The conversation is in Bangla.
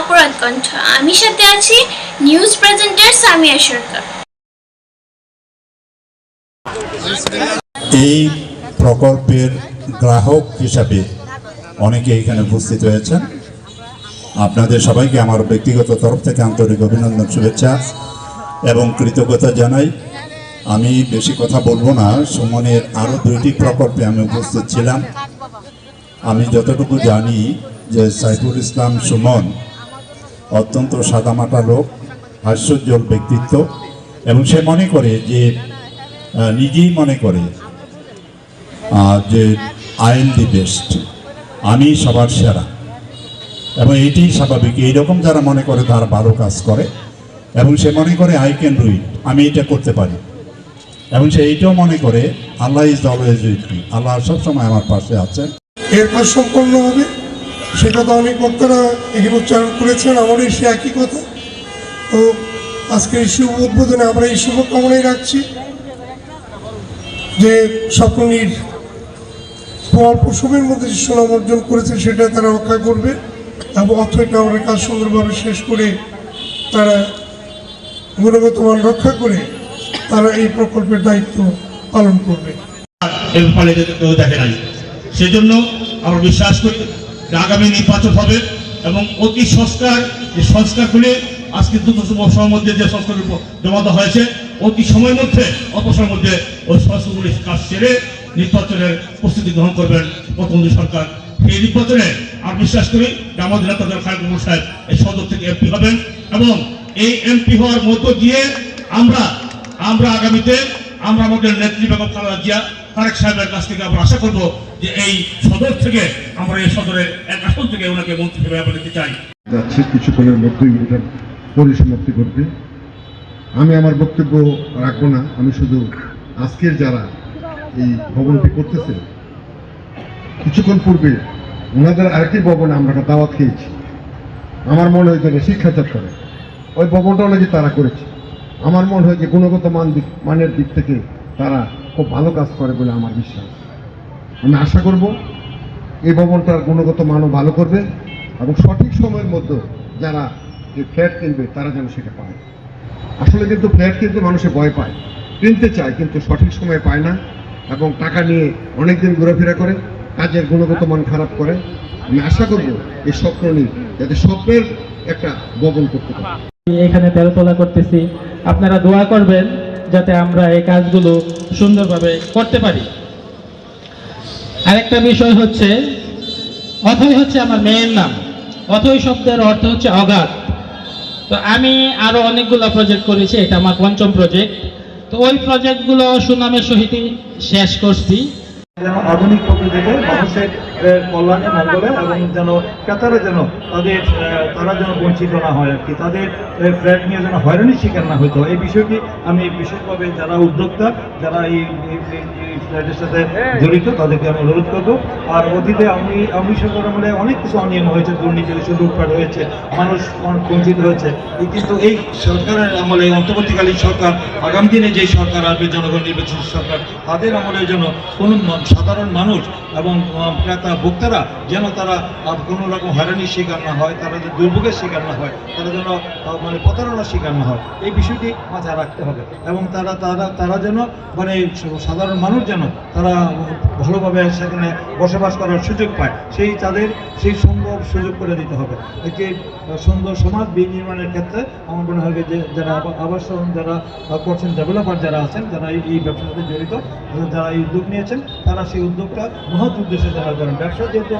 অপরাধ কণ্ঠ। আমি সাথে আছি নিউজ প্রেজেন্টার সামিয়া সরকার। এই প্রকল্পের গ্রাহক হিসাবে অনেকে এখানে উপস্থিত হয়েছেন। আপনাদের সবাইকে আমার ব্যক্তিগত তরফ থেকে আন্তরিক অভিনন্দন, শুভেচ্ছা এবং কৃতজ্ঞতা জানাই। আমি বেশি কথা বলব না, সুমনের আরও দুইটি প্রকল্পে আমি উপস্থিত ছিলাম। আমি যতটুকু জানি যে সাইফুল ইসলাম সুমন অত্যন্ত সাদামাটা লোক হাস্যোজ্জ্বল ব্যক্তিত্ব। এবং সে মনে করে যে নিজেই মনে করে যে আইন দি বেস্ট আমি সবার সেরা। এবং এটি স্বাভাবিক, এইরকম যারা মনে করে তারা ভালো কাজ করে। এবং সে মনে করে আই ক্যান ডু ইট আমি এটা করতে পারি। এবং সে এইটাও মনে করে Allah is always with Allah সবসময় আমার পাশে আছেন। এর কাজ সম্পন্ন হবে। সেটা তো অনেক বক্তারা এখানে উচ্চারণ করেছেন, আমারও সে একই কথা। তো আজকের এই শুভ উদ্বোধনে আমরা এই শুভকামনাই রাখছি যে সকলের সময়ের মধ্যে যে সুনাম অর্জন করেছে, সেটা তারা রক্ষা করবে এবং অথৈট আমাদের কাজ সুন্দরভাবে শেষ করে তারা গুণগত মান রক্ষা করে তারা এই প্রকল্পের দায়িত্ব পালন করবে। এর ফলে কেউ দেখে নাই, সেজন্য আমরা বিশ্বাস করি আগামী নির্বাচন হবে এবং অতি সংস্কার যে সংস্কারগুলি আজকে দ্রুত সময়ের মধ্যে যে সংস্কার জমা দেওয়া হয়েছে, অতি সময়ের মধ্যে অল্প সময়ের মধ্যে ওই সংস্কারগুলি কাজ সেরে নির্বাচনের প্রস্তুতি গ্রহণ করবেন প্রতিবন্ধী সরকার। এই নির্বাচনে আমি বিশ্বাস করি আমাদের নেতাদের খায়কুমুর সাহেব এই সদর থেকে এমপি হবেন এবং এই এমপি হওয়ার মধ্য দিয়ে আমরা আমরা আগামীতে আমরা আমাদের নেত্রী বেগম খালেদা জিয়া, তারেক সাহেবের কাছ থেকে আমরা আশা করব যে এই সদর থেকে আমরা এই সদরের এক আসন থেকে ওনাকে মন্ত্রী হিসেবে নিতে চাই। যাচ্ছে কিছুক্ষণের মধ্যেই এটার পরিসমাপ্তি ঘটবে। আমি আমার বক্তব্য রাখব না, আমি শুধু আজকের যারা এই ভবনটি করতেছে, কিছুক্ষণ পূর্বে ওনাদের আরেকটি ভবনে আমরা একটা দাওয়াত খেয়েছি। আমার মনে হয় যে শিক্ষা করে। ওই ভবনটাও নাকি তারা করেছে। আমার মনে হয় যে গুণগত মান মানের দিক থেকে তারা খুব ভালো কাজ করে বলে আমার বিশ্বাস। আমি আশা করব এই ভবনটার গুণগত মানও ভালো করবে এবং সঠিক সময়ের মধ্যে যারা যে ফ্ল্যাট কিনবে, তারা যেন সেটা পায়। আসলে কিন্তু ফ্ল্যাট কিনতে মানুষে ভয় পায়। কিনতে চায়, কিন্তু সঠিক সময়ে পায় না এবং টাকা নিয়ে অনেকদিন ঘোরাফেরা করে, কাজের গুণগত মান খারাপ করে। আমি আশা করব এই স্বপ্ন নিয়ে, যাতে স্বপ্নের একটা ভবন করতে পারে। এখানে তেরোতলা করতেছি। আপনারা দোয়া করবেন যাতে আমরা এই কাজগুলো সুন্দরভাবে করতে পারি। আরেকটা বিষয় হচ্ছে, অথই হচ্ছে আমার মেয়ের নাম, অথই শব্দের অর্থ হচ্ছে অগাধ। তো আমি আরও অনেকগুলো প্রজেক্ট করেছি, এটা আমার পঞ্চম প্রজেক্ট তো ওই প্রজেক্টগুলো সুনামের সহিত শেষ করছি। যেন আধুনিক পদ্ধতিতে মানুষের কল্যাণে মঙ্গলে এবং যেন ক্রেতারা যেন তাদের তারা যেন বঞ্চিত না হয় আর কি। তাদের ফ্ল্যাট নিয়ে যেন হয়রানির শিকার না হতো এই বিষয়টি আমি বিশেষভাবে যারা উদ্যোক্তা, যারা এই ফ্ল্যাটের সাথে জড়িত, তাদেরকে আমি অনুরোধ করব। আর অতীতে আমি আমি সরকার আমলে অনেক কিছু অনিয়ম হয়েছে, দুর্নীতি হয়েছে, লুটপাট হয়েছে, মানুষ বঞ্চিত হয়েছে। কিন্তু এই সরকারের আমলে, অন্তর্বর্তীকালীন সরকার, আগামী দিনে যে সরকার আসবে, জনগণ নির্বাচিত সরকার, তাদের আমলের জন্য কোনো সাধারণ মানুষ এবং ক্রেতা, ভোক্তারা যেন তারা কোনো রকম হয়রানির শিকার না হয়, তারা যে দুর্ভোগের শিকার না হয়, তারা যেন মানে প্রতারণার শিকার না হয়, এই বিষয়টি মাথায় রাখতে হবে। এবং তারা তারা তারা যেন মানে সাধারণ মানুষ যেন তারা ভালোভাবে সেখানে বসবাস করার সুযোগ পায়, সেই তাদের, সেই সম্ভব সুযোগ করে দিতে হবে। একটি সুন্দর সমাজ বিনির্মাণের ক্ষেত্রে আমার মনে হয় যে, যারা আবাসন, যারা করছেন ডেভেলপার যারা আছেন, যারা এই ব্যবসার সাথে জড়িত, যারা এই উদ্যোগ নিয়েছেন, তারা সেই উদ্যোগটা মহৎ উদ্দেশ্যে যারা করেন ব্যবসা যেহেতু